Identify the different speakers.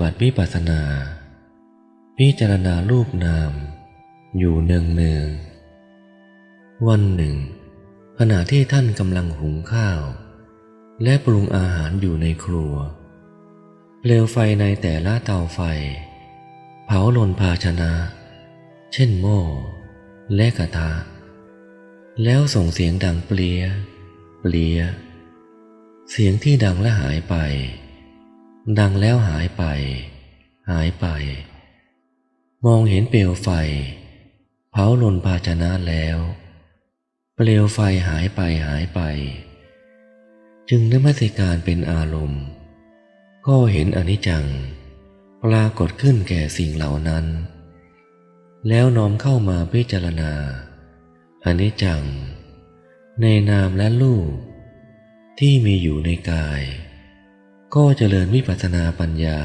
Speaker 1: บัติวิปัสนา พิจารณารูปนาม อยู่เนืองเนืองวันหนึ่ง ขณะที่ท่านกำลังหุงข้าว และปรุงอาหารอยู่ในครัว เปลวไฟในแต่ละเตาไฟ เผาลนภาชนะ เช่นหม้อและกระทะ แล้วส่งเสียงดังเปลีย เปลีย เสียงที่ดังและหายไป ดังแล้วหายไป หายไป มองเห็นเปลวไฟ เผาลนภาชนะแล้ว เปลวไฟหายไปหายไป จึงนมัสการเป็นอารมณ์ ก็เห็นอนิจจัง ปรากฏขึ้นแก่สิ่งเหล่านั้น แล้วน้อมเข้ามาพิจารณาอนิจจัง ในนามและรูปที่มีอยู่ในกาย ก็เจริญวิปัสสนาปัญญา